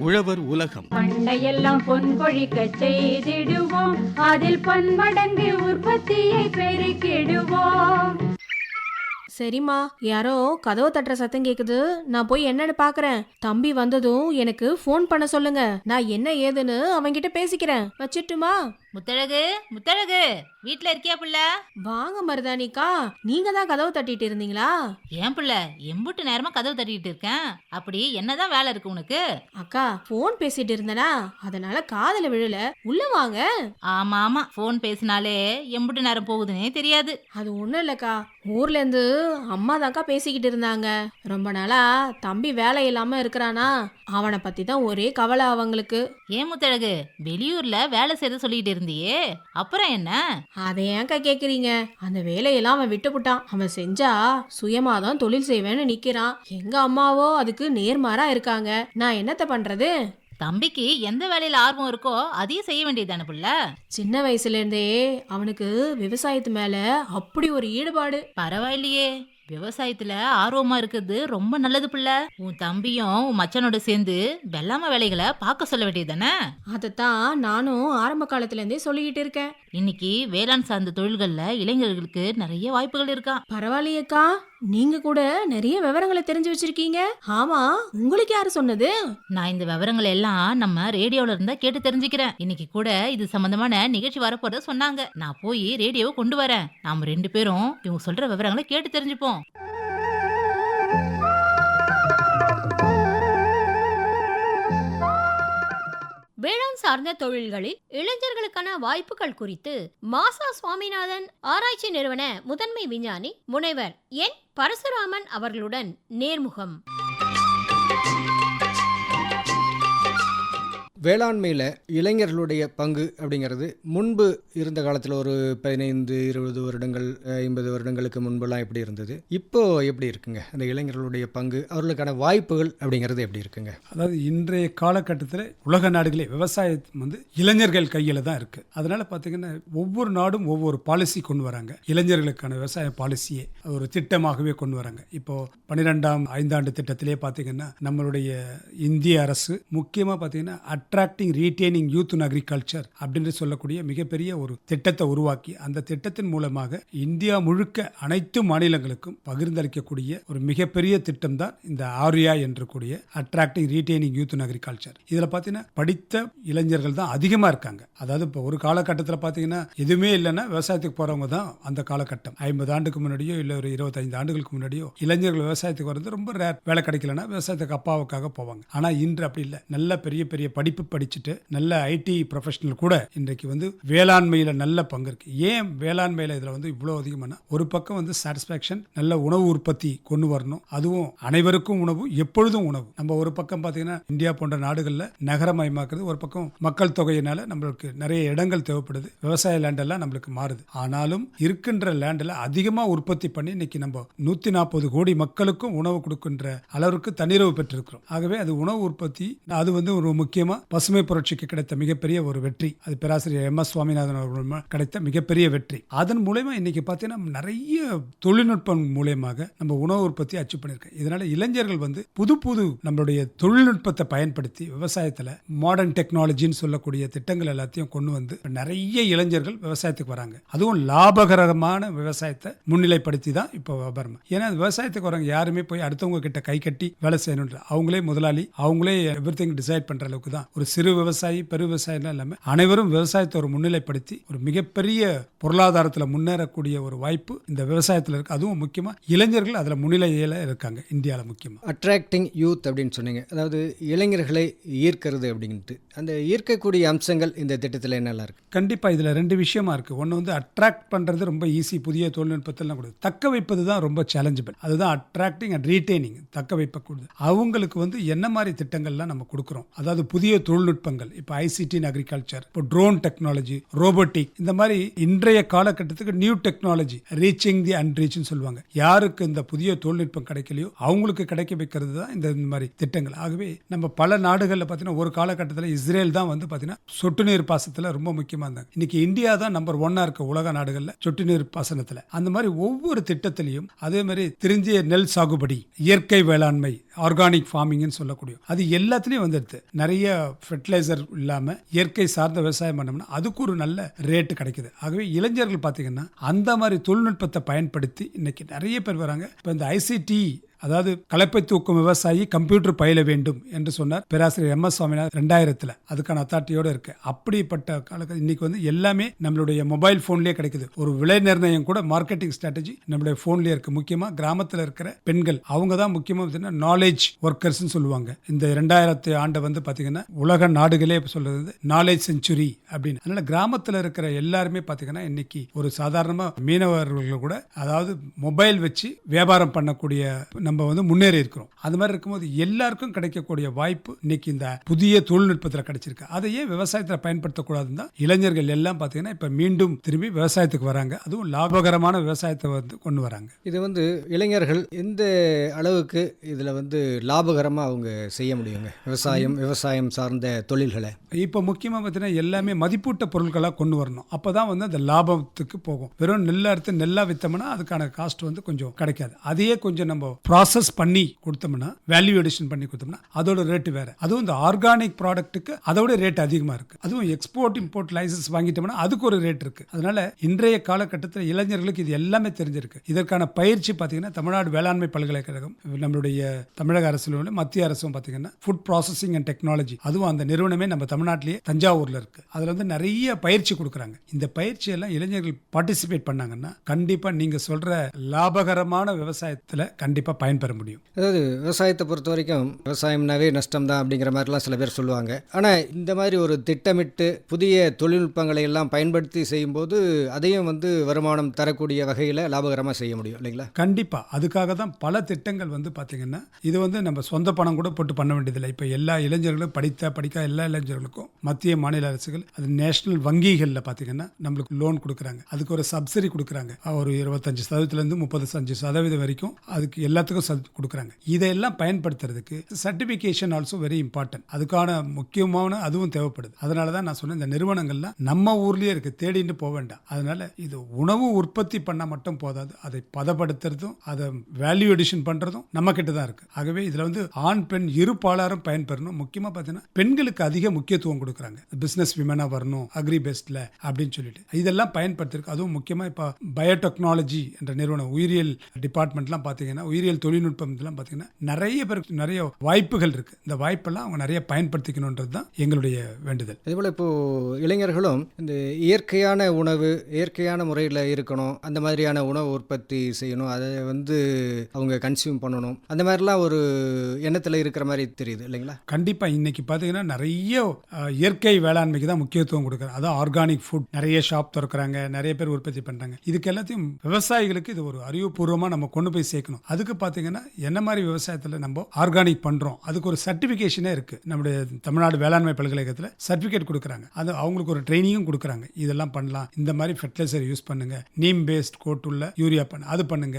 உழவர் உலகம். பண்டையெல்லாம் பொன்பொழிக்க செய்திடுவோம். அதில் பன்மடங்கு உற்பத்தியை பெருக்கிடுவோம். சரிம்மா யாரோ கதவு தட்டுற சத்தம் கேக்குது. நான் போய் என்னன்னு பாக்குறேன். தம்பி வந்ததும் எனக்கு ஃபோன் பண்ண சொல்லுங்க. நான் என்ன ஏதுன்னு அவன்கிட்ட பேசிக்கிறேன். வச்சிட்டுமா? முத்தழகு முத்தழகு வீட்ல இருக்கியா புள்ள? வாங்க மருதானிக்கா நீங்க தான் கதவு தட்டிட்டு இருந்தீங்களா? ஏன் புள்ள எம்புட்டு நேரமா கதவு தட்டிட்டு இருக்கேன். அப்படி என்னதான் வேலை இருக்கு உனக்கு? அக்கா ஃபோன் பேசிட்டு இருந்தனா? அதனால காதுல விழல. உள்ள வாங்க. ஆமா ஆமா போன் பேசினாலே எம்புட்டு நேரம் போகுதுன்னே தெரியாது. அது ஒண்ணும் இல்லக்கா. ஊர்ல இருந்து அம்மா தான்க்கா பேசிக்கிட்டு இருந்தாங்க. ரொம்ப நாளா தம்பி வேலை இல்லாம இருக்கிறானா? அவனை பத்தி தான் ஒரே கவலை அவங்களுக்கு. ஏன் முத்தழகு வெளியூர்ல வேலை செய்ய சொல்லிட்டு இருந்தியே? அப்புறம் என்ன? அதை ஏன்க்கா கேக்குறீங்க? அந்த வேலையெல்லாம் அவன் விட்டுப்புட்டான் அவன் செஞ்சா சுயமா தான் தொழில் செய்வேன்னு நிக்கிறான். எங்க அம்மாவோ அதுக்கு நேர்மாறா இருக்காங்க. நான் என்னத்த பண்றது? தம்பிக்கு எந்த வேலையில ஆர்வம் இருக்கோ அதையும் செய்ய வேண்டியதுதானே புள்ள? சின்ன வயசுல இருந்தே அவனுக்கு விவசாயத்து மேல அப்படி ஒரு ஈடுபாடு. பரவாயில்லையே. விவசாயத்துல ஆர்வமா இருக்குது ரொம்ப நல்லது புள்ள. உன் தம்பியும் உன் மச்சனோட சேர்ந்து வெள்ளாம வேலைகளை பார்க்க சொல்ல வேண்டியதுதானே? அதைத்தான் நானும் ஆரம்ப காலத்துல இருந்தே சொல்லிக்கிட்டு இருக்கேன். இன்னைக்கு வேளாண் சார்ந்த தொழில்கள்ல இளைஞர்களுக்கு நிறைய வாய்ப்புகள் இருக்கான் பரவாயில்லையேக்கா. நீங்க கூட நிறைய விவரங்களை தெரிஞ்சு வச்சிருக்கீங்க. ஆமா உங்களுக்கு யாரு சொன்னது? நான் இந்த விவரங்கள் எல்லாம் நம்ம ரேடியோல இருந்தா கேட்டு தெரிஞ்சுக்கிறேன். இன்னைக்கு கூட இது சம்பந்தமான நிகழ்ச்சி வரப்போறத சொன்னாங்க. நான் போய் ரேடியோவை கொண்டு வரேன். நாம ரெண்டு பேரும் இவங்க சொல்ற விவரங்களை கேட்டு தெரிஞ்சுப்போம். வேளாண் சார்ந்த தொழில்களில் இளைஞர்களுக்கான வாய்ப்புகள் குறித்து மாசா சுவாமிநாதன் ஆராய்ச்சி நிறுவன முதன்மை விஞ்ஞானி முனைவர் என் பரசுராமன் அவர்களுடன் நேர்முகம். வேளாண்மையில் இளைஞர்களுடைய பங்கு அப்படிங்கிறது முன்பு இருந்த காலத்தில் ஒரு பதினைந்து இருபது வருடங்கள் ஐம்பது வருடங்களுக்கு முன்பெல்லாம் எப்படி இருந்தது? இப்போ எப்படி இருக்குங்க? அந்த இளைஞர்களுடைய பங்கு அவர்களுக்கான வாய்ப்புகள் அப்படிங்கிறது எப்படி இருக்குங்க? அதாவது இன்றைய காலகட்டத்தில் உலக நாடுகளே விவசாயம் வந்து இளைஞர்கள் கையில் தான் இருக்குது அதனால் பார்த்தீங்கன்னா ஒவ்வொரு நாடும் ஒவ்வொரு பாலிசி கொண்டு வராங்க. இளைஞர்களுக்கான விவசாய பாலிசியே ஒரு திட்டமாகவே கொண்டு வராங்க. இப்போது பன்னிரெண்டாம் ஐந்தாண்டு திட்டத்திலே பார்த்தீங்கன்னா நம்மளுடைய இந்திய அரசு முக்கியமாக பார்த்தீங்கன்னா attracting retaining youth in agriculture அப்படின்னு சொல்லக்கூடிய மிகப்பெரிய ஒரு திட்டத்தை உருவாக்கி அந்த திட்டத்தின் மூலமாக இந்தியா முழுக்க அனைத்து மாநிலங்களுக்கும் பகிர்ந்தளிக்கக்கூடிய ஒரு மிகப்பெரிய திட்டம் தான் இந்த ஆர்யா என்று கூடிய attracting retaining youth in agriculture இதில் பார்த்தீங்கன்னா படித்த இளைஞர்கள் தான் அதிகமாக இருக்காங்க. அதாவது இப்போ ஒரு காலகட்டத்தில் பார்த்தீங்கன்னா எதுவுமே இல்லைன்னா விவசாயத்துக்கு போகிறவங்க தான் அந்த காலகட்டம். ஐம்பது ஆண்டுக்கு முன்னாடியோ இல்லை ஒரு இருபத்தைந்து ஆண்டுகளுக்கு முன்னாடியோ இளைஞர்கள் விவசாயத்துக்கு வரது ரொம்ப ரேர் வேலை கிடைக்கலன்னா விவசாயத்துக்கு அப்பாவுக்காக போவாங்க. ஆனால் இன்று அப்படி இல்லை. நல்ல பெரிய பெரிய படிப்பு படிச்சுட்டு நல்ல ஐடி ப்ரொஃபஷனல் கூட இன்றைக்கு வந்து வேளாண்மையில் நல்ல பங்கு ஏன் வேளாண்மையில் இதில் வந்து இவ்வளோ அதிகமான ஒரு பக்கம் வந்து சாட்டிஸ்ஃபேக்ஷன் நல்ல உணவு உற்பத்தி கொண்டு வரணும். அதுவும் அனைவருக்கும் உணவு எப்பொழுதும் உணவு. நம்ம ஒரு பக்கம் பார்த்தீங்கன்னா இந்தியா போன்ற நாடுகளில் நகரமயமாக்குறது ஒரு பக்கம் மக்கள் தொகையினால நம்மளுக்கு நிறைய இடங்கள் தேவைப்படுது. விவசாய லேண்டெல்லாம் நம்மளுக்கு மாறுது. ஆனாலும் இருக்கின்ற லேண்டில் அதிகமாக உற்பத்தி பண்ணி இன்னைக்கு நம்ம நூற்றி நாற்பது கோடி மக்களுக்கும் உணவு கொடுக்கின்ற அளவிற்கு தன்னிறைவு பெற்றிருக்கிறோம். ஆகவே அது உணவு உற்பத்தி அது வந்து ஒரு முக்கியமாக பசுமை புரட்சிக்கு கிடைத்த மிகப்பெரிய ஒரு வெற்றி. அது பேராசிரியர் எம். எஸ். சுவாமிநாதன் அவர்கள் கிடைத்த மிகப்பெரிய வெற்றி. அதன் மூலயமா இன்னைக்கு பார்த்தீங்கன்னா நிறைய தொழில்நுட்பம் மூலயமாக நம்ம உணவு உற்பத்தி அச்சு பண்ணியிருக்கோம். இதனால இளைஞர்கள் வந்து புது புது நம்மளுடைய தொழில்நுட்பத்தை பயன்படுத்தி விவசாயத்தில் மாடர்ன் டெக்னாலஜின்னு சொல்லக்கூடிய திட்டங்கள் எல்லாத்தையும் கொண்டு வந்து நிறைய இளைஞர்கள் விவசாயத்துக்கு வராங்க. அதுவும் லாபகரமான விவசாயத்தை முன்னிலைப்படுத்தி தான் இப்போ வியாபாரம். ஏன்னா விவசாயத்துக்கு வரவங்க யாருமே போய் அடுத்தவங்க கிட்ட கை கட்டி வேலை செய்யணுன்ற அவங்களே முதலாளி அவங்களே எவ்ரி திங் டிசைட் பண்ற அளவுக்கு தான் ஒரு சிறு விவசாயி பெரு விவசாயம் இல்லாம அனைவரும் விவசாயத்தை ஒரு முன்னிலைப்படுத்தி ஒரு மிகப்பெரிய பொருளாதாரத்தில் முன்னேறக்கூடிய ஒரு வாய்ப்பு இந்த விவசாயத்தில் இருக்கு. அதுவும் முக்கியமா இளைஞர்கள் அதுல முன்னிலையில இருக்காங்க இந்தியாவில் முக்கியமா. அட்ராக்டிங் யூத் அப்படின்னு சொன்னீங்க. அதாவது இளைஞர்களை ஈர்க்கிறது அப்படின்ட்டு. அந்த ஈர்க்கக்கூடிய அம்சங்கள் இந்த திட்டத்தில் என்னெல்லாம் இருக்கு? கண்டிப்பா இதுல ரெண்டு விஷயமா இருக்கு. ஒன்று வந்து அட்ராக்ட் பண்றது ரொம்ப ஈஸி புதிய தொழில்நுட்பத்தெல்லாம் கொடுது தக்க வைப்பது தான் ரொம்ப சேலஞ்சபிள் அதுதான் அட்ராக்டிங் அண்ட் ரீட்டைனிங் தக்க வைப்பக்கூடாது அவங்களுக்கு வந்து என்ன மாதிரி திட்டங்கள்லாம் நம்ம கொடுக்குறோம்? அதாவது புதிய தொழில்நுட்பங்கள் இப்போ ஐசிடி இன் அக்ரிகல்ச்சர் இப்போ ட்ரோன் டெக்னாலஜி ரோபோட்டிக் இந்த மாதிரி இன்றைய காலகட்டத்துக்கு நியூ டெக்னாலஜி ரீச்சிங் தி அன்ரீச்னு சொல்லுவாங்க. யாருக்கு இந்த புதிய தொழில்நுட்பம் கிடைக்கலையோ அவங்களுக்கு கிடைக்க வைக்கிறது தான் இந்த இந்த மாதிரி திட்டங்கள். ஆகவே நம்ம பல நாடுகளில் பார்த்தீங்கன்னா ஒரு காலகட்டத்தில் இஸ்ரேல் தான் வந்து பார்த்தீங்கன்னா சொட்டு நீர் பாசனத்தில் ரொம்ப முக்கியமாக இருந்தாங்க. இன்னைக்கு இந்தியா தான் நம்பர் ஒன்னா இருக்க உலக நாடுகளில் சொட்டு நீர் பாசனத்தில். அந்த மாதிரி ஒவ்வொரு திட்டத்திலையும் அதே மாதிரி திருந்திய நெல் சாகுபடி இயற்கை வேளாண்மை ஆர்கானிக் ஃபார்மிங்னு சொல்லக்கூடிய. அது எல்லாத்துலேயும் வந்துடுது. நிறைய ஃபெர்டிலைசர் இல்லாமல் இயற்கை சார்ந்த விவசாயம் பண்ணோம்னா அதுக்கு ஒரு நல்ல ரேட்டு கிடைக்குது. ஆகவே இளைஞர்கள் பார்த்தீங்கன்னா அந்த மாதிரி தொழில்நுட்பத்தை பயன்படுத்தி இன்னைக்கு நிறைய பேர் வராங்க. இப்போ இந்த ஐசிடி அதாவது கலப்பை தூக்கும் விவசாயி கம்ப்யூட்டர் பயில வேண்டும் என்று சொன்னார் பேராசிரியர் எம் எஸ் சுவாமிநாதன் ரெண்டாயிரத்துல. அதுக்கான அத்தாட்டியோடு இருக்கு. அப்படிப்பட்ட காலத்தில் இன்னைக்கு வந்து எல்லாமே நம்மளுடைய மொபைல் போன்லயே கிடைக்குது. ஒரு விலை நிர்ணயம் கூட மார்க்கெட்டிங் ஸ்ட்ராட்டஜி நம்மளுடைய போன்லயே இருக்கு. முக்கியமா கிராமத்தில் இருக்கிற பெண்கள். அவங்க தான் முக்கியமாக நாலேஜ் ஒர்க்கர்ஸ் சொல்லுவாங்க. இந்த ரெண்டாயிரத்து ஆண்டை வந்து பார்த்தீங்கன்னா உலக நாடுகளே சொல்றது நாலேஜ் செஞ்சுரி அப்படின்னு. அதனால கிராமத்தில் இருக்கிற எல்லாருமே பார்த்தீங்கன்னா இன்னைக்கு ஒரு சாதாரணமாக மீனவர்கள் கூட அதாவது மொபைல் வச்சு வியாபாரம் பண்ணக்கூடிய நம்ம வந்து முன்னேறி இருக்கிறோம். அது மாதிரி இருக்கும்போது எல்லாருக்கும் கிடைக்கக்கூடிய வாய்ப்பு இன்னைக்கு இந்த புதிய தொழில்நுட்பத்தில் கிடைச்சிருக்கு. அதை ஏன் விவசாயத்தில் பயன்படுத்தக்கூடாதுன்னு தான் இளைஞர்கள் எல்லாம் பார்த்தீங்கன்னா இப்போ மீண்டும் திரும்பி விவசாயத்துக்கு வராங்க. அதுவும் லாபகரமான விவசாயத்தை வந்து கொண்டு வராங்க. இது வந்து இளைஞர்கள் எந்த அளவுக்கு இதில் வந்து லாபகரமாக அவங்க செய்ய முடியுங்க? விவசாயம் விவசாயம் சார்ந்த தொழில்களை. இப்போ முக்கியமாக பார்த்தீங்கன்னா எல்லாமே மதிப்பூட்ட பொருட்களாக கொண்டு வரணும். அப்போ தான் வந்து அந்த லாபத்துக்கு போகும். வெறும் நெல்லாக அறுத்து நெல்லாக விற்றோம்னா அதுக்கான காஸ்ட் வந்து கொஞ்சம் கிடைக்காது. அதையே கொஞ்சம் நம்ம ப்ராசஸ் பண்ணி கொடுத்தோம்னா வேல்யூ எடிஷன் பண்ணி கொடுத்தோம்னா அதோட ரேட்டு வேறு. அதுவும் இந்த ஆர்கானிக் ப்ராடக்ட்டுக்கு அதோட ரேட் அதிகமாக இருக்குது அதுவும் எக்ஸ்போர்ட் இம்போர்ட் லைசன்ஸ் வாங்கிட்டோம்னா அதுக்கு ஒரு ரேட் இருக்குது அதனால இன்றைய காலகட்டத்தில் இளைஞர்களுக்கு இது எல்லாமே தெரிஞ்சிருக்கு. இதற்கான பயிற்சி பார்த்தீங்கன்னா தமிழ்நாடு வேளாண்மை பல்கலைக்கழகம் நம்மளுடைய தமிழக அரசு மத்திய அரசும் பார்த்தீங்கன்னா ஃபுட் ப்ராசஸிங் அண்ட் டெக்னாலஜி அதுவும் அந்த நிறுவனமே நம்ம தமிழ்நாட்டிலேயே தஞ்சாவூர்ல இருக்கு. அதுல வந்து நிறைய பயிற்சி கொடுக்குறாங்க. இந்த பயிற்சி எல்லாம் இளைஞர்கள் பார்ட்டிசிபேட் பண்ணாங்கன்னா கண்டிப்பா நீங்க சொல்ற லாபகரமான விவசாயத்துல கண்டிப்பா பயன்பெற முடியும். அதாவது விவசாயத்தை பொறுத்த வரைக்கும் விவசாயம்னாவே நஷ்டம் தான் அப்படிங்கிற மாதிரிலாம் சில பேர் சொல்லுவாங்க. ஆனால் இந்த மாதிரி ஒரு திட்டமிட்டு புதிய தொழில்நுட்பங்களை எல்லாம் பயன்படுத்தி செய்யும்போது அதையும் வந்து வருமானம் தரக்கூடிய வகையில் லாபகரமாக செய்ய முடியும் இல்லைங்களா? கண்டிப்பா. அதுக்காக தான் பல திட்டங்கள் வந்து பாத்தீங்கன்னா இது வந்து நம்ம சொந்த பணம் கூட போட்டு பண்ண வேண்டியதில்லை. இப்போ எல்லா இளைஞர்களும் படித்த படிக்காத எல்லா இளைஞர்களுக்கும் மத்திய மாநில அரசுகள் அது நேஷனல் வங்கிகளில் பார்த்தீங்கன்னா நம்மளுக்கு லோன் கொடுக்குறாங்க. அதுக்கு ஒரு சப்சிடி கொடுக்குறாங்க. ஒரு இருபத்தஞ்சு சதவீதத்துலேருந்து முப்பத்தஞ்சு சதவீதம் வரைக்கும் அதுக்கு எல்லாத்துக்கும் சத் கொடுக்குறாங்க. இதையெல்லாம் பயன்படுத்துறதுக்கு சர்டிஃபிகேஷன் ஆல்சோ வெரி இம்பார்ட்டன்ட் அதுக்கான முக்கியமான அதுவும் தேவைப்படுது. அதனால தான் நான் சொன்னேன் இந்த நிறுவனங்கள்லாம் நம்ம ஊர்லேயே இருக்குது தேடிட்டு போக வேண்டாம். அதனால இது உணவு உற்பத்தி பண்ண மட்டும் போதாது. அதை பதப்படுத்துறதும் அதை வேல்யூ எடிஷன் பண்ணுறதும் நம்ம கிட்ட தான் இருக்குது ஆகவே இதில் வந்து ஆண் பெண் இரு பாலாரும் பயன்பெறணும். முக்கியமாக பார்த்தீங்கன்னா பெண்களுக்கு அதிக முக்கியத்துவம் கொடுக்குறாங்க. பிசினஸ் விமனா வரணும் அக்ரி பெஸ்ட்ல அப்படின்னு சொல்லிட்டு. இதெல்லாம் பயன்படுத்திருக்கு. அதுவும் முக்கியமா இப்போ பயோடெக்னாலஜி என்ற நிறுவனம் உயிரியல் டிபார்ட்மெண்ட்லாம் பார்த்தீங்கன்னா உயிரியல் தொழில்நுட்பம் இதெல்லாம் பார்த்தீங்கன்னா நிறைய பேருக்கு நிறைய வாய்ப்புகள் இருக்கு. இந்த வாய்ப்பெல்லாம் அவங்க நிறைய பயன்படுத்திக்கணுன்றது தான் எங்களுடைய வேண்டுதல். அதேபோல் இப்போது இளைஞர்களும் இந்த இயற்கையான உணவு இயற்கையான முறையில் இருக்கணும் அந்த மாதிரியான உணவு உற்பத்தி செய்யணும் அதை வந்து அவங்க கன்சியூம் பண்ணணும். அந்த மாதிரிலாம் ஒரு எண்ணத்தில் இருக்கிற மாதிரி தெரியுது இல்லைங்களா? கண்டிப்பா. இன்னைக்கு பாத்தீங்கன்னா நிறைய இயற்கை வேளாண்மைக்கு தான் முக்கியத்துவம் கொடுக்குறாங்க. அதான் ஆர்கானிக் ஃபுட் நிறைய ஷாப் திறக்கிறாங்க நிறைய பேர் உற்பத்தி பண்ணுறாங்க இதுக்கு எல்லாத்தையும் விவசாயிகளுக்கு இது ஒரு அறிவுபூர்வமாக நம்ம கொண்டு போய் சேர்க்கணும். அதுக்கு பார்த்தீங்கன்னா என்ன மாதிரி விவசாயத்தில் நம்ம ஆர்கானிக் பண்ணுறோம் அதுக்கு ஒரு சர்டிஃபிகேஷனே இருக்குது நம்முடைய தமிழ்நாடு வேளாண்மை பல்கலைக்கழகத்தில் சர்டிஃபிகேட் கொடுக்குறாங்க. அது அவங்களுக்கு ஒரு ட்ரைனிங்கும் கொடுக்குறாங்க. இதெல்லாம் பண்ணலாம் இந்த மாதிரி ஃபெர்டிலைசர் யூஸ் பண்ணுங்க நீம் பேஸ்ட் கோட்டுள்ள யூரியா பண்ண அது பண்ணுங்க.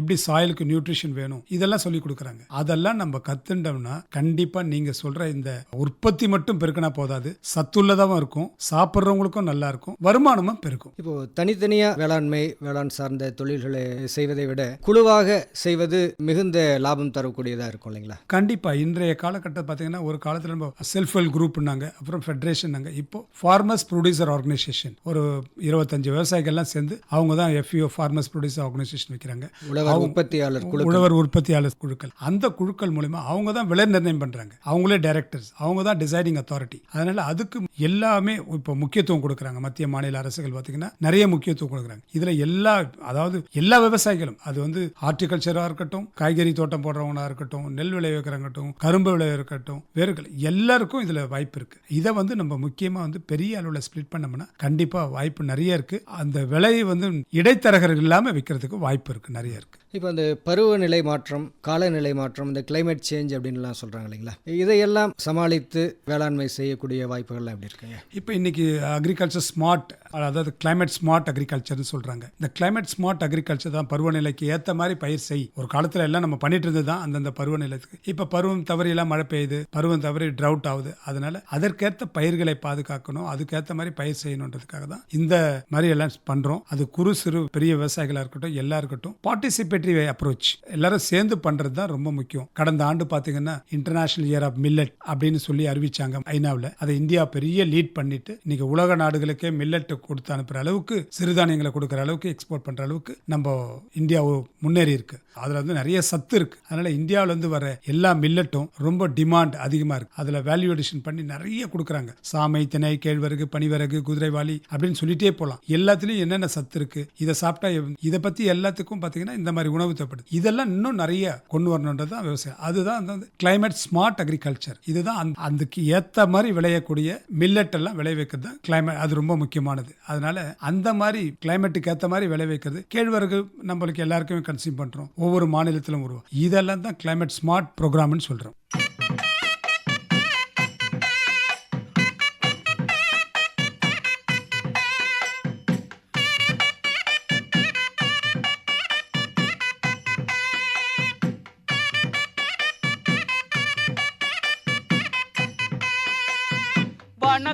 எப்படி சாயிலுக்கு நியூட்ரிஷன் வேணும் இதெல்லாம் சொல்லி கொடுக்குறாங்க. அதெல்லாம் நம்ம கத்துட்டோம்னா கண்டிப்பாக நீங்கள் சொல்கிற இந்த உற்பத்தி மட்டும் பெருக்கினா போதாது. சத்துள்ளதாகவும் இருக்கும் சாப்பிட்றவங்களுக்கும் நல்லா இருக்கும் வருமானமும் பெருக்கும். இப்போது தனித்தனியாக வேளாண்மை வேளாண் சார்ந்த தொழில்களை செய்வதை விட குழுவாக செய்வது மிகுந்த லாபம் தரக்கூடியதாக இருக்கும் இல்லைங்களா? கண்டிப்பா. இன்றைய காலகட்டத்தில் பார்த்தீங்கன்னா ஒரு காலத்தில் நம்ம செல்ஃப் ஹெல்ப் குரூப்னாங்க அப்புறம் ஃபெடரேஷன் இப்போ ஃபார்மர்ஸ் ப்ரொடியூசர் ஆர்கனைசேஷன் ஒரு இருபத்தஞ்சு விவசாயிகள்லாம் சேர்ந்து அவங்க தான் எஃப்இஓ ஃபார்மர்ஸ் ப்ரொடியூசர் ஆர்கனைசேஷன் வைக்கிறாங்க. உழவர் உற்பத்தியாளர் உழவர் உற்பத்தியாளர் குழுக்கள். அந்த குழுக்கள் மூலமா அவங்க தான் விலை நிர்ணயம் பண்றாங்க. அவங்களே டைரக்டர்ஸ் அவங்க தான் டிசைடிங் அத்தாரிட்டி அதனால அதுக்கு எல்லாமே இப்போ முக்கியத்துவம் கொடுக்குறாங்க. மத்திய மாநில அரசுகள் பார்த்தீங்கன்னா நிறைய முக்கியத்துவம் கொடுக்குறாங்க. இதுல எல்லா அதாவது எல்லா விவசாயிகளும் அது வந்து ஹார்டிகல்ச்சரா இருக்கட்டும் காய்கறி தோட்டம் போடுறவங்களா இருக்கட்டும் நெல் விளைவிக்கிறவங்கட்டும் கரும்பு விளைவிக்கட்டும் வேர்கள் எல்லாருக்கும் இதுல வாய்ப்பு இருக்கு. இதை வந்து நம்ம முக்கியமா வந்து பெரிய அளவுல ஸ்ப்ளிட் பண்ணோம்னா கண்டிப்பா வாய்ப்பு நிறைய இருக்கு. அந்த விலையை வந்து இடைத்தரகர்கள் இல்லாம விற்கிறதுக்கு வாய்ப்பு இருக்கு நிறைய இருக்கு. இப்போ அந்த பருவநிலை மாற்றம் காலநிலை மாற்றம் இந்த கிளைமேட் சேஞ்ச் அப்படின்லாம் சொல்கிறாங்க இல்லைங்களா? இதையெல்லாம் சமாளித்து வேளாண்மை செய்யக்கூடிய வாய்ப்புகள்லாம் எப்படி இருக்குங்க? இப்போ இன்றைக்கி அக்ரிகல்ச்சர் ஸ்மார்ட் அதாவது கிளைமேட் ஸ்மார்ட் அக்ரிகல்ச்சர்னு சொல்கிறாங்க இந்த கிளைமேட் ஸ்மார்ட் அக்ரிகல்ச்சர் தான் பருவநிலைக்கு ஏற்ற மாதிரி பயிர் செய். ஒரு காலத்தில் எல்லாம் நம்ம பண்ணிட்டு இருந்தது தான் அந்தந்த பருவநிலைக்கு. இப்போ பருவம் தவறியெல்லாம் மழை பெய்யுது பருவம் தவறி ட்ரவுட் ஆகுது. அதனால் அதற்கேற்ற பயிர்களை பாதுகாக்கணும் அதுக்கேற்ற மாதிரி பயிர் செய்யணுன்றதுக்காக தான் இந்த மாதிரி எல்லாம் பண்ணுறோம் அது குறு சிறு பெரிய விவசாயிகளாக இருக்கட்டும் எல்லாம் இருக்கட்டும் பார்ட்டிசிபேட் பார்ட்டிசிபேட்டரி அப்ரோச் எல்லாரும் சேர்ந்து பண்றது தான் ரொம்ப முக்கியம். கடந்த ஆண்டு பாத்தீங்கன்னா இன்டர்நேஷனல் இயர் ஆஃப் மில்லட் அப்படின்னு சொல்லி அறிவிச்சாங்க ஐநாவில். அதை இந்தியா பெரிய லீட் பண்ணிட்டு இன்னைக்கு உலக நாடுகளுக்கே மில்லட் கொடுத்து அனுப்புற அளவுக்கு சிறுதானியங்களை கொடுக்குற அளவுக்கு எக்ஸ்போர்ட் பண்ற அளவுக்கு நம்ம இந்தியா முன்னேறி இருக்கு. அதுல வந்து நிறைய சத்து இருக்கு. அதனால இந்தியாவில இருந்து வர எல்லா மில்லட்டும் ரொம்ப டிமாண்ட் அதிகமா இருக்கு. அதுல வேல்யூ அடிஷன் பண்ணி நிறைய கொடுக்குறாங்க. சாமை திணை கேழ்வரகு பனிவரகு குதிரைவாளி அப்படின்னு சொல்லிட்டே போகலாம் எல்லாத்துலயும் என்னென்ன சத்து இருக்கு? இதை சாப்பிட்டா இதை பத்தி எல்லாத்துக்கும் பாத்தீங்கன்னா இந்த மாதிரி உணவு தேவைப்படுது இதெல்லாம் இன்னும் நிறைய கொண்டு வரணுன்றது தான் விவசாயம். அதுதான் அந்த கிளைமேட் ஸ்மார்ட் அக்ரிகல்ச்சர் இதுதான் அந்த- அதுக்கு ஏற்ற மாதிரி விளையக்கூடிய மில்லட் எல்லாம் விளைவிக்கிறது தான் கிளைமேட் அது ரொம்ப முக்கியமானது. அதனால அந்த மாதிரி கிளைமேட்டுக்கு ஏற்ற மாதிரி விளைவிக்கிறது கேழ்வரகு நம்மளுக்கு எல்லாருக்குமே கன்சியூம் பண்ணுறோம் ஒவ்வொரு மாநிலத்திலும் வருவோம் இதெல்லாம் தான் கிளைமேட் ஸ்மார்ட் ப்ரோக்ராம்னு சொல்கிறோம்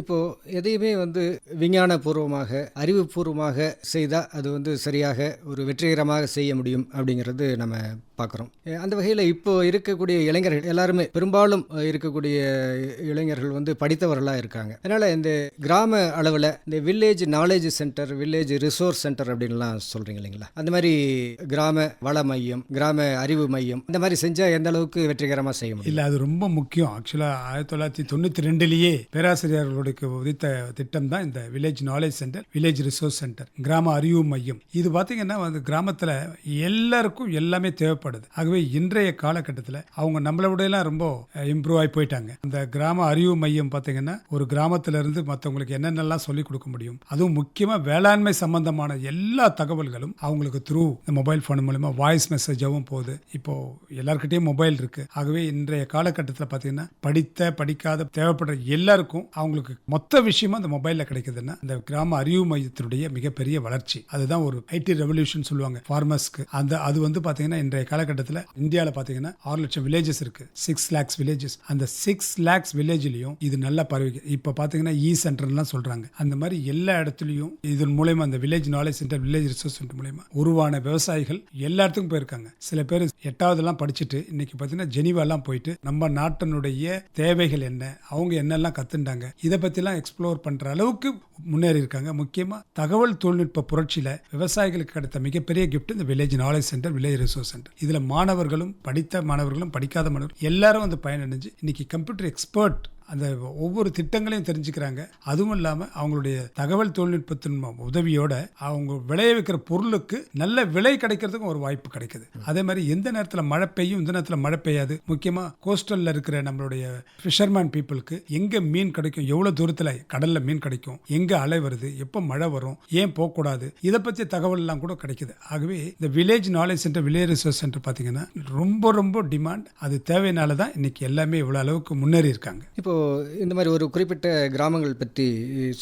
இப்போ எதையுமே வந்து விஞ்ஞானபூர்வமாக அறிவுபூர்வமாக செய்தால் அது வந்து சரியாக ஒரு வெற்றிகரமாக செய்ய முடியும் அப்படிங்கிறது நம்ம பார்க்குறோம். அந்த வகையில் இப்போ இருக்கக்கூடிய இளைஞர்கள் எல்லாருமே பெரும்பாலும் இருக்கக்கூடிய இளைஞர்கள் வந்து படித்தவர்களாக இருக்காங்க. அதனால் இந்த கிராம அளவில் இந்த village knowledge centre village resource centre அப்படின்லாம் சொல்கிறீங்க இல்லைங்களா? அந்த மாதிரி கிராம வள மையம் கிராம அறிவு மையம் இந்த மாதிரி செஞ்சால் எந்த அளவுக்கு வெற்றிகரமாக செய்ய முடியும்? இல்லை அது ரொம்ப முக்கியம். ஆக்சுவலாக ஆயிரத்தி தொள்ளாயிரத்தி தொண்ணூற்றி ரெண்டுலேயே பேராசிரியர்களுடைய உதித்த திட்டம் தான் இந்த village knowledge centre village resource centre கிராம அறிவு மையம். இது பார்த்தீங்கன்னா வந்து கிராமத்தில் எல்லாருக்கும் எல்லாமே தேவைப்படுது. ஆகவே இன்றைய காலகட்டத்தில் அவங்க நம்மளை ரொம்ப இம்ப்ரூவ் ஆகி போயிட்டாங்க. அந்த கிராம அறிவு மையம் பார்த்தீங்கன்னா ஒரு கிராமத்திலிருந்து மற்றவங்களுக்கு என்னென்னலாம் சொல்லிக் கொடுக்க முடியும் அதுவும் முக்கியமாக வேளாண்மை சம்பந்தமான எல்லா தகவல்களும் அவங்களுக்கு த்ரூ இந்த மொபைல் ஃபோன் மூலிமா வாய்ஸ் மெசேஜாகவும் போகுது. இப்போ எல்லாருக்கிட்டையும் மொபைல் இருக்குது ஆகவே இன்றைய காலகட்டத்தில் பார்த்தீங்கன்னா படித்த படிக்காத தேவைப்படுற எல்லாருக்கும் அவங்களுக்கு மொத்த விஷயமா அந்த மொபைல்ல கிடைக்குதுன்னா இந்த கிராம அறிவு மையத்தினுடைய மிகப்பெரிய வளர்ச்சி. அதுதான் ஒரு ஐடி ரெவல்யூஷன் சொல்லுவாங்க ஃபார்மர்ஸ்க்கு அந்த அது வந்து பார்த்தீங்கன்னா இன்றைய காலகட்டத்தில் இந்தியாவில் பார்த்தீங்கன்னா ஆறு லட்சம் வில்லேஜஸ் இருக்கு. சிக்ஸ் லேக்ஸ் வில்லேஜஸ் அந்த சிக்ஸ் லேக்ஸ் வில்லேஜ்லயும் இது நல்லா பரவி இப்போ பார்த்தீங்கன்னா இ சென்டர்லாம் சொல்றாங்க. அந்த மாதிரி எல்லா இடத்துலையும் இதன் மூலயமா அந்த village knowledge centre village resource centre மூலயமா உருவான விவசாயிகள் எல்லா இடத்துக்கும் போயிருக்காங்க. சில பேர் எட்டாவதெல்லாம் படிச்சுட்டு இன்னைக்கு பார்த்தீங்கன்னா ஜெனிவாலாம் போயிட்டு நம்ம நாட்டினுடைய தேவைகள் என்ன அவங்க என்னெல்லாம் கற்றுண்டாங்க இதை பற்றிலாம் எக்ஸ்ப்ளோர் பண்ற அளவுக்கு முன்னேறி இருக்காங்க முக்கியமாக தகவல் தொழில்நுட்ப புரட்சியில் விவசாயிகளுக்கு கிடைத்த மிகப்பெரிய கிஃப்ட் இந்த village knowledge centre village resource centre இதில் மாணவர்களும் படித்த மாணவர்களும் படிக்காத மாணவர்கள் எல்லாரும் வந்து பயனடைஞ்சு இன்னைக்கு கம்ப்யூட்டர் எக்ஸ்பர்ட் அந்த ஒவ்வொரு திட்டங்களையும் தெரிஞ்சுக்கிறாங்க. அதுவும் இல்லாமல் அவங்களுடைய தகவல் தொழில்நுட்பத்தின் உதவியோட அவங்க விளைய வைக்கிற பொருளுக்கு நல்ல விலை கிடைக்கிறதுக்கும் ஒரு வாய்ப்பு கிடைக்குது. அதே மாதிரி எந்த நேரத்தில் மழை பெய்யும் இந்த நேரத்தில் மழை பெய்யாது. முக்கியமாக கோஸ்டலில் இருக்கிற நம்மளுடைய ஃபிஷர்மேன் பீப்புளுக்கு எங்கே மீன் கிடைக்கும் எவ்வளோ தூரத்தில் கடலில் மீன் கிடைக்கும் எங்கே அலை வருது எப்போ மழை வரும் ஏன் போகக்கூடாது இதை பற்றி தகவல்லாம் கூட கிடைக்குது. ஆகவே இந்த village knowledge centre village research centre பார்த்தீங்கன்னா ரொம்ப ரொம்ப டிமாண்ட் அது தேவையினால தான் இன்னைக்கு எல்லாமே இவ்வளோ அளவுக்கு முன்னேறி இருக்காங்க. இப்போ இந்த மாதிரி ஒரு குறிப்பிட்ட கிராமங்கள் பற்றி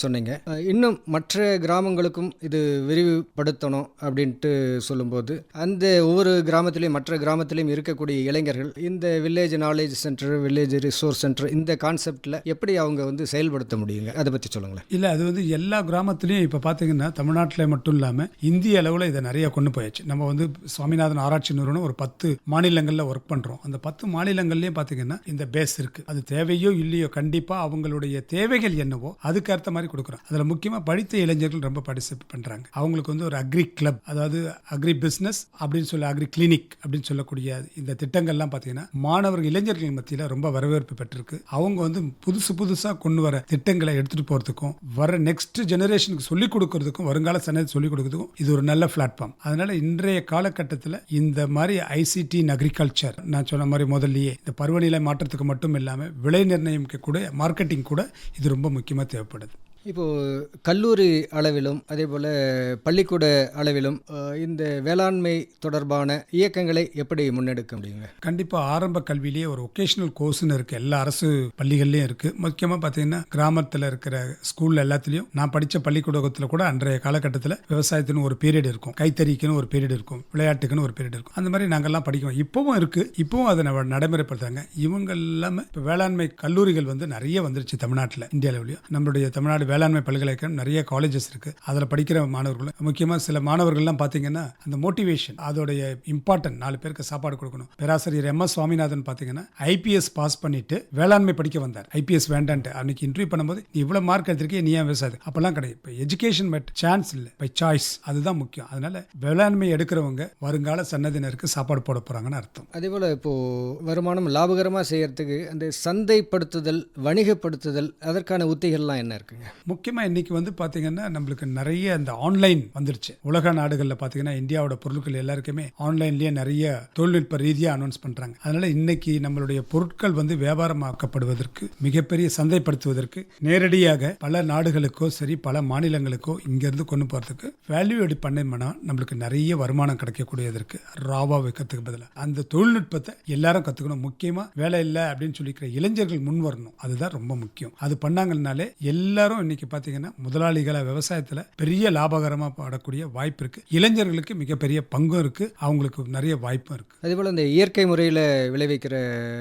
சொன்னீங்க. இன்னும் மற்ற கிராமங்களுக்கும் இது விரிவுபடுத்தணும் அப்படின்ட்டு சொல்லும்போது அந்த ஒவ்வொரு கிராமத்திலையும் மற்ற கிராமத்திலையும் இருக்கக்கூடிய இளைஞர்கள் இந்த village knowledge centre village resource centre இந்த கான்செப்டில் எப்படி அவங்க வந்து செயல்படுத்த முடியுங்க? அதை பற்றி சொல்லுங்களேன். இல்லை அது வந்து எல்லா கிராமத்துலேயும் இப்போ பார்த்தீங்கன்னா தமிழ்நாட்டில் மட்டும் இல்லாமல் இந்திய அளவில் இதை நிறைய கொண்டு போயாச்சு. நம்ம வந்து சுவாமிநாதன் ஆராய்ச்சி நிறுவனம் ஒரு பத்து மாநிலங்களில் ஒர்க் பண்ணுறோம் அந்த பத்து மாநிலங்கள்லேயும் பார்த்தீங்கன்னா இந்த பேஸ் இருக்குது அது தேவையோ இல்லையோ கண்டிப்பாக அவங்களுடைய தேவைகள் என்னவோ அதுக்கு ஏற்ற மாதிரி கொடுக்குறோம். அதில் முக்கியமாக படித்த இளைஞர்கள் ரொம்ப பார்ட்டிசிபேட் பண்ணுறாங்க அவங்களுக்கு வந்து ஒரு அக்ரி கிளப் அதாவது அக்ரி பிஸ்னஸ் அப்படின்னு சொல்லி அக்ரி கிளினிக் அப்படின்னு சொல்லக்கூடிய இந்த திட்டங்கள்லாம் பார்த்தீங்கன்னா மாணவர்கள் இளைஞர்கள் மத்தியில் ரொம்ப வரவேற்பு பெற்றிருக்கு. அவங்க வந்து புதுசு புதுசாக கொண்டு வர திட்டங்களை எடுத்துகிட்டு போகிறதுக்கும் வர நெக்ஸ்ட் ஜெனரேஷனுக்கு சொல்லிக் கொடுக்கறதுக்கும் வருங்கால சன்னதி சொல்லிக் கொடுக்கறதுக்கும் இது ஒரு நல்ல பிளாட்ஃபார்ம் அதனால இன்றைய காலகட்டத்தில் இந்த மாதிரி ஐசிடி அக்ரிகல்ச்சர் நான் சொன்ன மாதிரி முதல்லயே இந்த பருவநிலை மாற்றத்துக்கு மட்டும் இல்லாமல் விலை நிர்ணயம் கூட மார்க்கெட்டிங் கூட இது ரொம்ப முக்கியமாக தேவைப்படுது. இப்போது கல்லூரி அளவிலும் அதே போல் பள்ளிக்கூட அளவிலும் இந்த வேளாண்மை தொடர்பான இயக்கங்களை எப்படி முன்னெடுக்க முடியுங்க? கண்டிப்பாக ஆரம்ப கல்வியிலேயே ஒரு ஒகேஷனல் கோர்ஸ்னு இருக்குது எல்லா அரசு பள்ளிகள்லேயும் இருக்குது முக்கியமாக பார்த்தீங்கன்னா கிராமத்தில் இருக்கிற ஸ்கூல் எல்லாத்துலேயும் நான் படித்த பள்ளிக்கூடத்தில் கூட அன்றைய காலகட்டத்தில் விவசாயத்தின்னு ஒரு பீரியட் இருக்கும். கைத்தறிக்குன்னு ஒரு பீரியட் இருக்கும். விளையாட்டுக்குன்னு ஒரு பீரியட் இருக்கும். அந்த மாதிரி நாங்கள்லாம் படிக்கிறோம் இப்போவும் இருக்குது இப்போவும் அதை நடைமுறைப்படுத்துறாங்க. இவங்க எல்லாமே இப்போ வேளாண்மை கல்லூரிகள் வந்து நிறைய வந்துருச்சு தமிழ்நாட்டில் இந்திய நம்மளுடைய தமிழ்நாடு வேளாண்மை பல்கலைக்கழகம் நிறைய காலேஜஸ் இருக்குது அதில் படிக்கிற மாணவர்கள் முக்கியமாக சில மாணவர்கள்லாம் பார்த்தீங்கன்னா அந்த மோட்டிவேஷன் அதோடைய இம்பார்ட்டன்ட் நாலு பேருக்கு சாப்பாடு கொடுக்கணும். பேராசிரியர் எம். எஸ். சுவாமிநாதன் பார்த்தீங்கன்னா ஐபிஎஸ் பாஸ் பண்ணிட்டு வேளாண்மை படிக்க வந்தார். ஐபிஎஸ் வேண்டான்ட்டு. அன்னைக்கு இன்டர்வியூ பண்ணும்போது நீ இவ்வளோ மார்க் எடுத்திருக்கே நீ ஏன் விவசாயம் அப்பெல்லாம் கிடையாது. இப்போ எஜுகேஷன் பட் சான்ஸ் இல்லை. பை சாய்ஸ் அதுதான் முக்கியம். அதனால வேளாண்மை எடுக்கிறவங்க வருங்கால சன்னதினருக்கு சாப்பாடு போட போகிறாங்கன்னு அர்த்தம். அதே போல் இப்போது வருமானம் லாபகரமாக செய்யறதுக்கு அந்த சந்தைப்படுத்துதல் வணிகப்படுத்துதல் அதற்கான உத்திகள்லாம் என்ன இருக்குங்க? முக்கியமாக இன்றைக்கி வந்து பார்த்தீங்கன்னா நம்மளுக்கு நிறைய அந்த ஆன்லைன் வந்துருச்சு. உலக நாடுகளில் பார்த்தீங்கன்னா இந்தியாவோட பொருட்கள் எல்லாருக்குமே ஆன்லைன்லேயே நிறைய தொழில்நுட்ப ரீதியாக அனௌன்ஸ் பண்ணுறாங்க அதனால் இன்றைக்கி நம்மளுடைய பொருட்கள் வந்து வியாபாரமாக்கப்படுவதற்கு மிகப்பெரிய சந்தைப்படுத்துவதற்கு நேரடியாக பல நாடுகளுக்கோ சரி பல மாநிலங்களுக்கோ இங்கேருந்து கொண்டு போகிறதுக்கு வேல்யூ எடி பண்ணோம்னா நம்மளுக்கு நிறைய வருமானம் கிடைக்கக்கூடியது இருக்கு ராவா வைக்கிறதுக்கு பதிலாக அந்த தொழில்நுட்பத்தை எல்லாரும் கற்றுக்கணும் முக்கியமாக வேலை இல்லை அப்படின்னு சொல்லிக்கிற இளைஞர்கள் முன் வரணும் அதுதான் ரொம்ப முக்கியம். அது பண்ணாங்கனாலே எல்லாரும் இன்னைக்கு பார்த்தீங்கன்னா முதலாளிகளை விவசாயத்தில் பெரிய லாபகரமாக பாடக்கூடிய வாய்ப்பு இருக்கு. இளைஞர்களுக்கு மிகப்பெரிய பங்கும் இருக்கு. அவங்களுக்கு நிறைய வாய்ப்பும் இருக்கு. அதே போல் இந்த இயற்கை முறையில் விளைவிக்கிற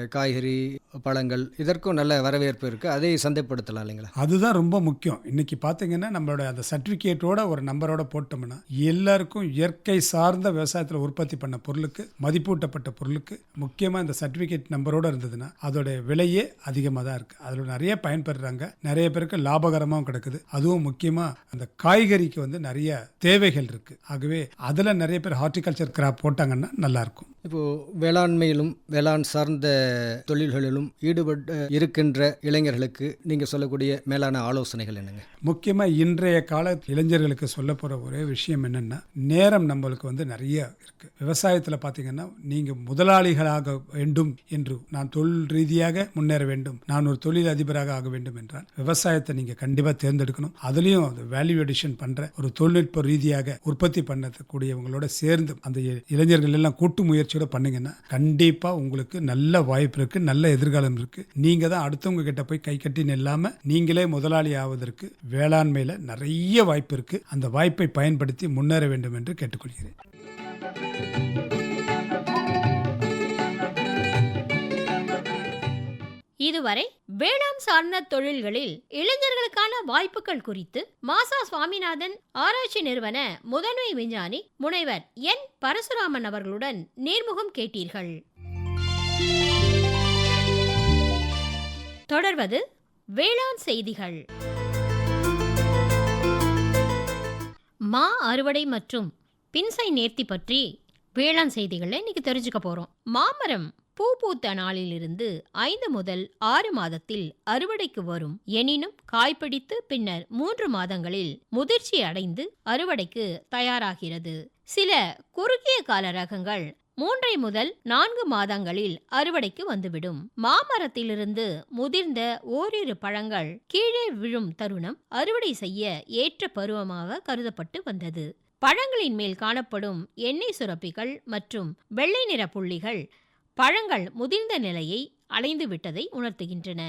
காய்கறி பழங்கள் இதற்கும் நல்ல வரவேற்பு இருக்குது அதை சந்தைப்படுத்தலாம் இல்லைங்களா? அதுதான் ரொம்ப முக்கியம். இன்னைக்கு பார்த்தீங்கன்னா நம்மளோட அந்த சர்டிஃபிகேட்டோட ஒரு நம்பரோட போட்டோம்னா எல்லாருக்கும் இயற்கை சார்ந்த விவசாயத்தில் உற்பத்தி பண்ண பொருளுக்கு மதிப்பூட்டப்பட்ட பொருளுக்கு முக்கியமாக இந்த சர்டிஃபிகேட் நம்பரோட இருந்ததுன்னா அதோட விலையே அதிகமாக தான் இருக்குது அதில் நிறைய பயன்பெறுறாங்க. நிறைய பேருக்கு லாபகரமாகவும் கிடக்குது. அதுவும் முக்கியமாக அந்த காய்கறிக்கு வந்து நிறைய தேவைகள் இருக்குது ஆகவே அதில் நிறைய பேர் ஹார்டிகல்ச்சர் கிராப் போட்டாங்கன்னா நல்லாயிருக்கும் இப்போது வேளாண்மையிலும் வேளாண் சார்ந்த தொழில்களிலும் ஈடுபட்டு இருக்கின்ற இளைஞர்களுக்கு நீங்கள் சொல்லக்கூடிய மேலான ஆலோசனைகள் என்னங்க? முக்கியமாக இன்றைய கால இளைஞர்களுக்கு சொல்ல போகிற ஒரே விஷயம் என்னென்னா நேரம் நம்மளுக்கு வந்து நிறைய இருக்குது விவசாயத்தில் பார்த்தீங்கன்னா நீங்கள் முதலாளிகளாக வேண்டும் என்று நான் தொழில் ரீதியாக முன்னேற வேண்டும் நான் ஒரு தொழில் அதிபராக ஆக வேண்டும் என்றால் விவசாயத்தை நீங்கள் கண்டிப்பாக தேர்ந்தெடுக்கணும். அதுலேயும் அந்த வேல்யூ எடிஷன் பண்ணுற ஒரு தொழில்நுட்ப ரீதியாக உற்பத்தி பண்ணக்கூடியவங்களோட சேர்ந்து அந்த இளைஞர்கள் எல்லாம் கூட்டு முயற்சி முயற்சியோட பண்ணீங்கன்னா கண்டிப்பாக உங்களுக்கு நல்ல வாய்ப்பு இருக்குது நல்ல எதிர்காலம் இருக்குது நீங்கள் தான் அடுத்தவங்க கிட்ட போய் கை கட்டி நில்லாமல் நீங்களே முதலாளி ஆவதற்கு வேளாண்மையில் நிறைய வாய்ப்பு இருக்குது அந்த வாய்ப்பை பயன்படுத்தி முன்னேற வேண்டும் என்று கேட்டுக்கொள்கிறேன். இதுவரை வேளாண் சார்ந்த தொழில்களில் இளைஞர்களுக்கான வாய்ப்புகள் குறித்து மாசா சுவாமிநாதன் ஆராய்ச்சி நிறுவன முதன்மை விஞ்ஞானி முனைவர் என். பரசுராமன் அவர்களுடன் நேர்முகம் கேட்டீர்கள். தொடர்வது வேளாண் செய்திகள். மா அறுவடை மற்றும் பின்சை நேர்த்தி பற்றி வேளாண் செய்திகளை இன்னைக்கு தெரிஞ்சுக்க போறோம். மாமரம் பூ பூத்த நாளிலிருந்து ஐந்து முதல் ஆறு மாதத்தில் அறுவடைக்கு வரும். எனினும் காய்பிடித்து பின்னர் மூன்று மாதங்களில் முதிர்ச்சி அடைந்து அறுவடைக்கு தயாராகிறது. சில குறுகிய கால ரகங்கள் மூன்றை முதல் நான்கு மாதங்களில் அறுவடைக்கு வந்துவிடும். மாமரத்திலிருந்து முதிர்ந்த ஓரிரு பழங்கள் கீழே விழும் தருணம் அறுவடை செய்ய ஏற்ற பருவமாக கருதப்பட்டு வந்தது. பழங்களின் மேல் காணப்படும் எண்ணெய் சுரப்பிகள் மற்றும் வெள்ளை நிற புள்ளிகள் பழங்கள் முதிர்ந்த நிலையை அலைந்து விட்டதை உணர்த்துகின்றன.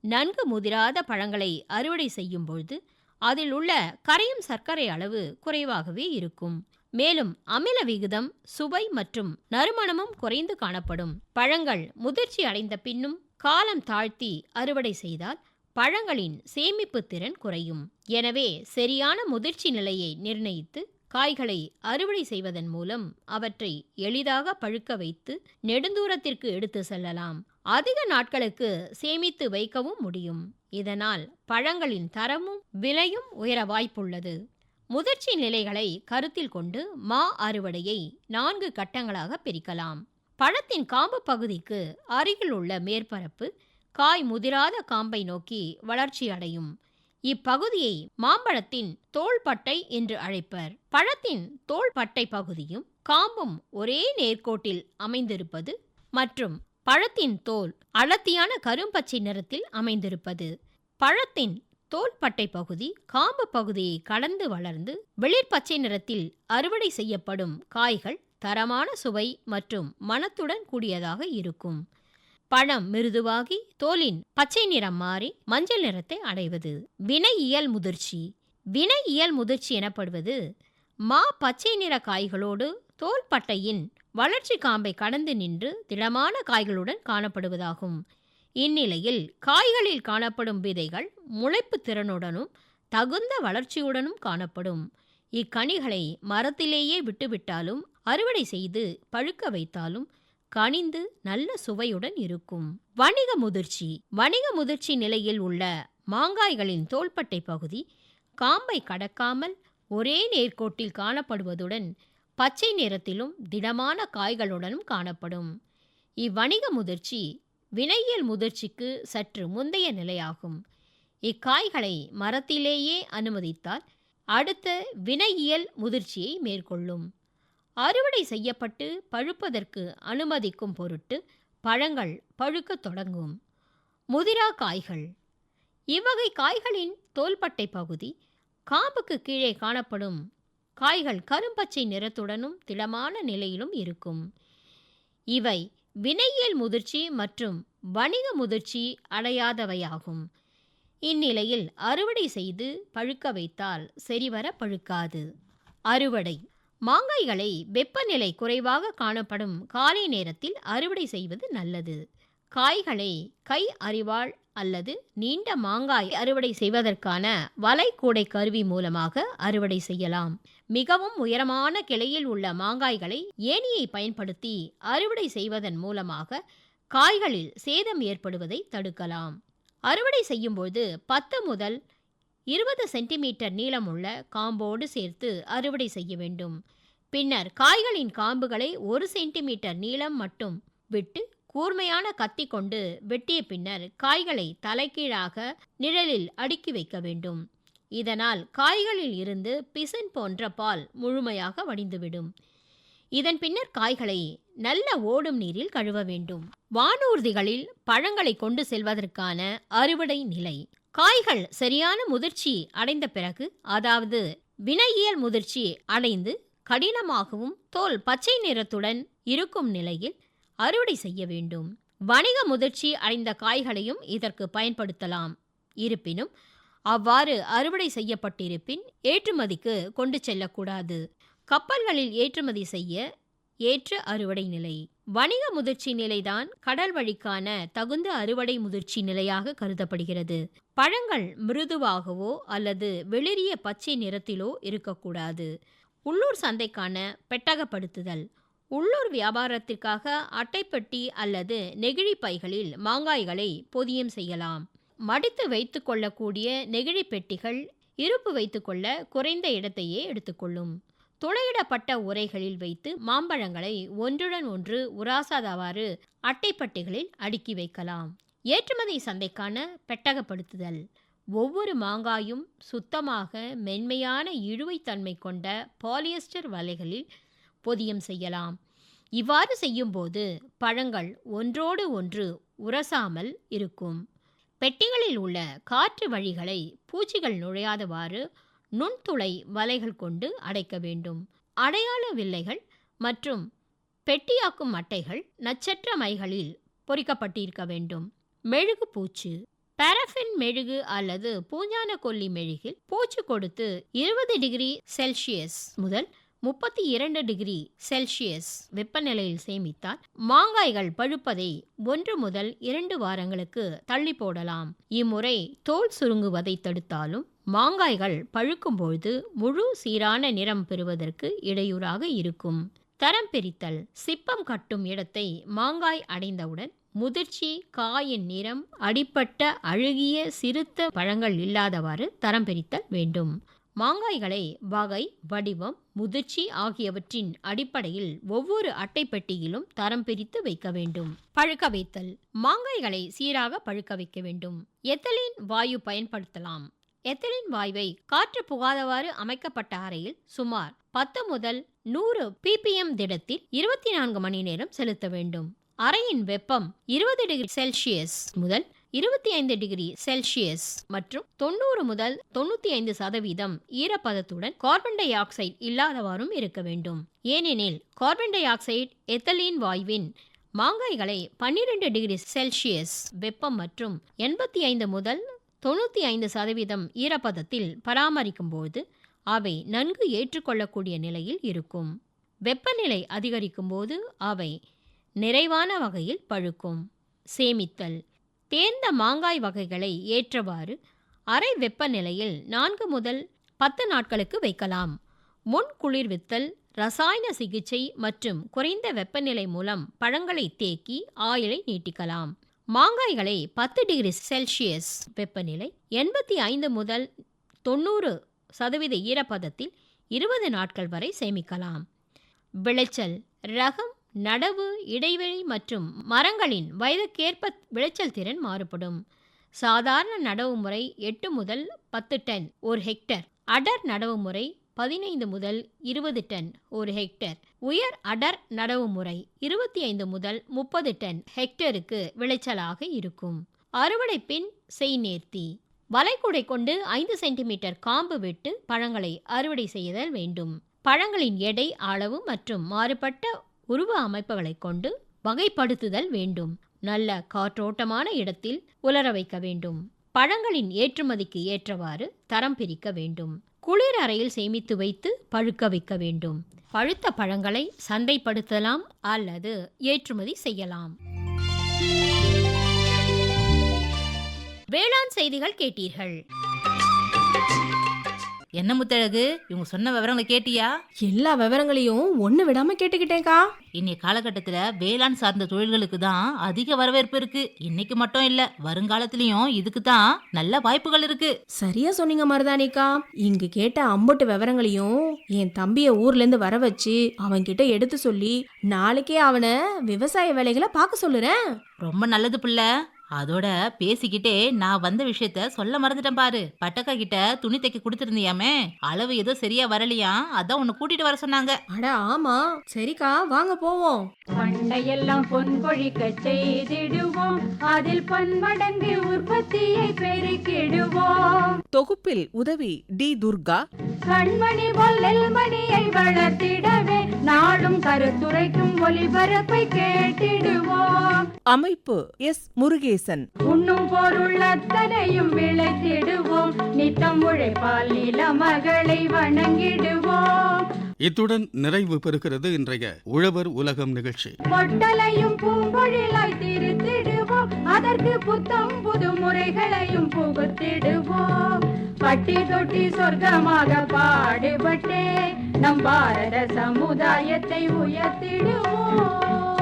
நன்கு முதிராத பழங்களை அறுவடை செய்யும் பொழுது அதில் உள்ள கரையும் சர்க்கரை அளவு குறைவாகவே இருக்கும். மேலும் அமில விகிதம் சுவை மற்றும் நறுமணமும் குறைந்து காணப்படும். பழங்கள் முதிர்ச்சி அடைந்த பின்னும் காலம் தாழ்த்தி அறுவடை செய்தால் பழங்களின் சேமிப்பு திறன் குறையும். எனவே சரியான முதிர்ச்சி நிலையை நிர்ணயித்து காய்களை அறுவடை செய்வதன் மூலம் அவற்றை எளிதாக பழுக்க வைத்து நெடுந்தூரத்திற்கு எடுத்து செல்லலாம். அதிக நாட்களுக்கு சேமித்து வைக்கவும் முடியும். இதனால் பழங்களின் தரமும் விலையும் உயர வாய்ப்புள்ளது. முதிர்ச்சி நிலைகளை கருத்தில் கொண்டு மா அறுவடையை நான்கு கட்டங்களாக பிரிக்கலாம். பழத்தின் காம்பு பகுதிக்கு அருகில் உள்ள மேற்பரப்பு காய் முதிராத காம்பை நோக்கி வளர்ச்சி அடையும் இப்பகுதியை மாம்பழத்தின் தோள்பட்டை என்று அழைப்பர். பழத்தின் தோள்பட்டை பகுதியும் காம்பும் ஒரே நேர்கோட்டில் அமைந்திருப்பது மற்றும் பழத்தின் தோல் அடர்த்தியான கரும்பச்சை நிறத்தில் அமைந்திருப்பது. பழத்தின் தோள்பட்டை பகுதி காம்பு பகுதியை கடந்து வளர்ந்து வெளிர்பச்சை நிறத்தில் அறுவடை செய்யப்படும் காய்கள் தரமான சுவை மற்றும் மனத்துடன் கூடியதாக இருக்கும். பழம் மிருதுவாகி தோலின் பச்சை நிறம் மாறி மஞ்சள் நிறத்தை அடைவது. வினை இயல் முதிர்ச்சி. வினை இயல் முதிர்ச்சி எனப்படுவது மா பச்சை நிற காய்களோடு தோல்பட்டையின் வளர்ச்சி காம்பை கடந்து நின்று திடமான காய்களுடன் காணப்படுவதாகும். இந்நிலையில் காய்களில் காணப்படும் விதைகள் முளைப்பு திறனுடனும் தகுந்த வளர்ச்சியுடனும் காணப்படும். இக்கனிகளை மரத்திலேயே விட்டுவிட்டாலும் அறுவடை செய்து பழுக்க வைத்தாலும் கனிந்து நல்ல சுவையுடன் இருக்கும். வணிக முதிர்ச்சி. வணிக முதிர்ச்சி நிலையில் உள்ள மாங்காய்களின் தோள்பட்டை பகுதி காம்பை கடக்காமல் ஒரே நேர்கோட்டில் காணப்படுவதுடன் பச்சை நிறத்திலும் திடமான காய்களுடனும் காணப்படும். இவ்வணிக முதிர்ச்சி வினையியல் முதிர்ச்சிக்கு சற்று முந்தைய நிலையாகும். இக்காய்களை மரத்திலேயே அனுமதித்தால் அடுத்த வினையியல் முதிர்ச்சியை மேற்கொள்ளும். அறுவடை செய்யப்பட்டு பழுப்பதற்கு அனுமதிக்கும் பொருட்டு பழங்கள் பழுக்கத் தொடங்கும். முதிரா காய்கள். இவ்வகை காய்களின் தோள்பட்டை பகுதி காம்புக்கு கீழே காணப்படும். காய்கள் கரும்பச்சை நிறத்துடனும் திடமான நிலையிலும் இருக்கும். இவை வினையியல் முதிர்ச்சி மற்றும் வணிக முதிர்ச்சி அடையாதவையாகும். இந்நிலையில் அறுவடை செய்து பழுக்க வைத்தால் சரிவர பழுக்காது. அறுவடை. மாங்காய்களை வெப்பநிலை குறைவாக காணப்படும் காலை நேரத்தில் அறுவடை செய்வது நல்லது. காய்களை கை அறிவாள் அல்லது நீண்ட மாங்காய் அறுவடை செய்வதற்கான வலைக்கூடை கருவி மூலமாக அறுவடை செய்யலாம். மிகவும் உயரமான கிளையில் உள்ள மாங்காய்களை ஏணியை பயன்படுத்தி அறுவடை செய்வதன் மூலமாக காய்களில் சேதம் ஏற்படுவதை தடுக்கலாம். அறுவடை செய்யும்போது பத்து முதல் இருபது சென்டிமீட்டர் நீளமுள்ள காம்போடு சேர்த்து அறுவடை செய்ய வேண்டும். பின்னர் காய்களின் காம்புகளை ஒரு சென்டிமீட்டர் நீளம் மட்டும் விட்டு கூர்மையான கத்தி கொண்டு வெட்டிய பின்னர் காய்களை தலைகீழாக நிழலில் அடுக்கி வைக்க வேண்டும். இதனால் காய்களில் இருந்து பிசின் போன்ற பால் முழுமையாக வடிந்துவிடும். இதன் பின்னர் காய்களை நல்ல ஓடும் நீரில் கழுவ வேண்டும். வானூர்திகளில் பழங்களை கொண்டு செல்வதற்கான அறுவடை நிலை. காய்கள் சரியான முதிர்ச்சி அடைந்த பிறகு அதாவது வினையியல் முதிர்ச்சி அடைந்து கடினமாகவும் தோல் பச்சை நிறத்துடன் இருக்கும் நிலையில் அறுவடை செய்ய வேண்டும். வணிக முதிர்ச்சி அடைந்த காய்களையும் இதற்கு பயன்படுத்தலாம். இருப்பினும் அவ்வாறு அறுவடை செய்யப்பட்டிருப்பின் ஏற்றுமதிக்கு கொண்டு செல்லக்கூடாது. கப்பல்களில் ஏற்றுமதி செய்ய ஏற்ற அறுவடை நிலை. வணிக முதிர்ச்சி நிலைதான் கடல் வழிக்கான தகுந்த அறுவடை முதிர்ச்சி நிலையாக கருதப்படுகிறது. பழங்கள் மிருதுவாகவோ அல்லது வெளிரிய பச்சை நிறத்திலோ இருக்கக்கூடாது. உள்ளூர் சந்தைக்கான பெட்டகப்படுத்துதல். உள்ளூர் வியாபாரத்திற்காக அட்டைப்பெட்டி அல்லது நெகிழி பைகளில் மாங்காய்களை பொதியம் செய்யலாம். மடித்து வைத்து கொள்ளக்கூடிய நெகிழி பெட்டிகள் இருப்பு வைத்துக்கொள்ள குறைந்த இடத்தையே எடுத்துக்கொள்ளும் துளையிடப்பட்ட உரைகளில் வைத்து மாம்பழங்களை ஒன்றுடன் ஒன்று உராசாதவாறு அட்டைப்பட்டிகளில் அடுக்கி வைக்கலாம். ஏற்றுமதி சந்தைக்கான பெட்டகப்படுத்துதல். ஒவ்வொரு மாங்காயும் சுத்தமாக மென்மையான இழுவைத்தன்மை கொண்ட பாலியஸ்டர் வலைகளில் பொதியம் செய்யலாம். இவ்வாறு செய்யும்போது பழங்கள் ஒன்றோடு ஒன்று உரசாமல் இருக்கும். பெட்டிகளில் உள்ள காற்று வழிகளை பூச்சிகள் நுழையாதவாறு நுண்துளை வலைகள் கொண்டு அடைக்க வேண்டும். அடையாள வில்லைகள் மற்றும் பெட்டியாக்கும் அட்டைகள் நட்சத்திர மைகளில் பொறிக்கப்பட்டிருக்க வேண்டும். மெழுகு பூச்சு பாரஃபின் மெழுகு அல்லது பூஞ்சான கொல்லி மெழுகில் பூச்சு கொடுத்து இருபது டிகிரி செல்சியஸ் முதல் முப்பத்தி இரண்டு டிகிரி செல்சியஸ் வெப்பநிலையில் சேமித்தால் மாங்காய்கள் பழுப்பதை ஒன்று முதல் இரண்டு வாரங்களுக்கு தள்ளி போடலாம். இம்முறை தோல் சுருங்குவதை தடுத்தாலும் மாங்காய்கள் பழுக்கும்பொழுது முழு சீரான நிறம் பெறுவதற்கு இடையூறாக இருக்கும். தரம் பிரித்தல். சிப்பம் கட்டும் இடத்தை மாங்காய் அடைந்தவுடன் முதிர்ச்சி காயின் நிறம் அடிப்பட்ட அழுகிய சிறுத்த பழங்கள் இல்லாதவாறு தரம் பிரித்தல் வேண்டும். மாங்காய்களை வகை வடிவம் முதிர்ச்சி ஆகியவற்றின் அடிப்படையில் ஒவ்வொரு அட்டைப்பெட்டியிலும் தரம் பிரித்து வைக்க வேண்டும். பழுக்க வைத்தல் மாங்காய்களை சீராக பழுக்க வைக்க வேண்டும். எத்தலின் வாயு பயன்படுத்தலாம். எத்தலின் வாயுவை காற்று புகாதவாறு அமைக்கப்பட்ட அறையில் சுமார் பத்து முதல் நூறு பிபிஎம் திடத்தில் இருபத்தி நான்கு மணி நேரம் செலுத்த வேண்டும். அறையின் வெப்பம் இருபது டிகிரி செல்சியஸ் முதல் இருபத்தி ஐந்து டிகிரி செல்சியஸ் மற்றும் தொண்ணூறு முதல் தொண்ணூத்தி ஐந்து சதவீதம் ஈரப்பதத்துடன் கார்பன் டை ஆக்சைடு இல்லாதவாறும் இருக்க வேண்டும். ஏனெனில் கார்பன் டை ஆக்சைடு எத்தலீன் வாயுவின் மாங்காய்களை பன்னிரண்டு டிகிரி செல்சியஸ் வெப்பம் மற்றும் எண்பத்தி ஐந்து முதல் தொண்ணூற்றி ஐந்து சதவீதம் ஈரப்பதத்தில் பராமரிக்கும் போது அவை நன்கு ஏற்றுக்கொள்ளக்கூடிய நிலையில் இருக்கும். வெப்பநிலை அதிகரிக்கும் போது அவை நிறைவான வகையில் பழுக்கும். சேமித்தல். தேர்ந்த மாங்காய் வகைகளை ஏற்றவாறு அறை வெப்பநிலையில் நான்கு முதல் பத்து நாட்களுக்கு வைக்கலாம். முன் குளிர்வித்தல் ரசாயன சிகிச்சை மற்றும் குறைந்த வெப்பநிலை மூலம் பழங்களை தேக்கி ஆயுளை நீட்டிக்கலாம். மாங்காய்களை பத்து டிகிரி செல்சியஸ் வெப்பநிலை எண்பத்தி ஐந்து முதல் தொண்ணூறு சதவீத ஈரப்பதத்தில் இருபது நாட்கள் வரை சேமிக்கலாம். விளைச்சல் ரகம் நடவு இடைவெளி மற்றும் மரங்களின் வயதுக்கேற்ப விளைச்சல் திறன் மாறுபடும். சாதாரண நடவு முறை எட்டு முதல் பத்து டன் ஒரு ஹெக்டர். அடர் நடவு முறை பதினைந்து முதல் இருபது டன் ஒரு ஹெக்டர். உயர் அடர் நடவு முறை இருபத்தி ஐந்து முதல் முப்பது டன் ஹெக்டருக்கு விளைச்சலாக இருக்கும். அறுவடை பின் செய் நேர்த்தி. வளைகுடை கொண்டு ஐந்து சென்டிமீட்டர் காம்பு விட்டு பழங்களை அறுவடை செய்தல் வேண்டும். பழங்களின் எடை அளவு மற்றும் மாறுபட்ட உருவ அமைப்புகளை கொண்டு வகைப்படுத்துதல் வேண்டும். நல்ல காற்றோட்டமான இடத்தில் உலர வைக்க வேண்டும். பழங்களின் ஏற்றுமதிக்கு ஏற்றவாறு தரம் பிரிக்க வேண்டும். குளிர் அறையில் சேமித்து வைத்து பழுக்க வைக்க வேண்டும். பழுத்த பழங்களை சந்தைப்படுத்தலாம் அல்லது ஏற்றுமதி செய்யலாம். வேளாண் செய்திகள் கேட்டீர்கள். என்ன முத்தழகு? இவங்க சொன்ன விவரங்களை கேட்டியா? எல்லா விவரங்களையும் ஒண்ணு விடாம கேட்டுக்கிட்டேன்க்கா. இன்னைய காலகட்டத்துல வேளாண் சார்ந்த தொழில்களுக்கு தான் அதிக வரவேற்பு இருக்கு. இன்னைக்கு மட்டும் இல்ல வருங்காலத்திலயும் இதுக்கு தான் நல்ல வாய்ப்புகள் இருக்கு. சரியா சொன்னீங்க மருதானிக்கா இங்க கேட்ட அம்புட்டு விவரங்களையும் என் தம்பிய ஊர்ல இருந்து வர வச்சு அவன்கிட்ட எடுத்து சொல்லி நாளைக்கே அவனை விவசாய வேலைகளை பார்க்க சொல்லுறேன். ரொம்ப நல்லது புள்ள. அதோட பேசிக்கிட்டே நான் வந்த விஷயத்த சொல்ல மறந்துட்டேன் பாரு. பட்டக்கா கிட்ட துணி தைக்க கொடுத்துருந்தியாமே? அளவு ஏதோ சரியா வரலையா? அதான் உன்னை கூட்டிட்டு வர சொன்னாங்க. அட ஆமா. சரிக்கா வாங்க போவோம். பண்டையெல்லாம் பொன் கொழிக்க செய்திடுவோம். அதில் பன்மடங்கு உற்பத்தியை பெருக்கிடுவோம். தொகுப்பில் உதவி டி துர்கா. கண்மணி பொல்லல் மணியை வளர்த்திடவே நாடும் கருத்துரைக்கும் ஒளிபரப்பை கேட்டிடுவோம். அமைப்பு எஸ் முருகேசன் உண்ணும் பொருள் அத்தனையும் விளைத்திடுவோம். நித்தம் உழைப்பால் நில மகளை வணங்கிடுவோம். இத்துடன் நிறைவு பெறுகிறது இன்றைய உழவர் உலகம் நிகழ்ச்சி. பொட்டலையும் பூம்பொழிலாய் திருத்திடுவோம். அதற்கு புத்தம் புது முறைகளையும் புகுத்திடுவோம். பட்டி தொட்டி சொர்க்கமாக பாடுபட்டே நம் பாரத சமுதாயத்தை உயர்த்திடுவோம்.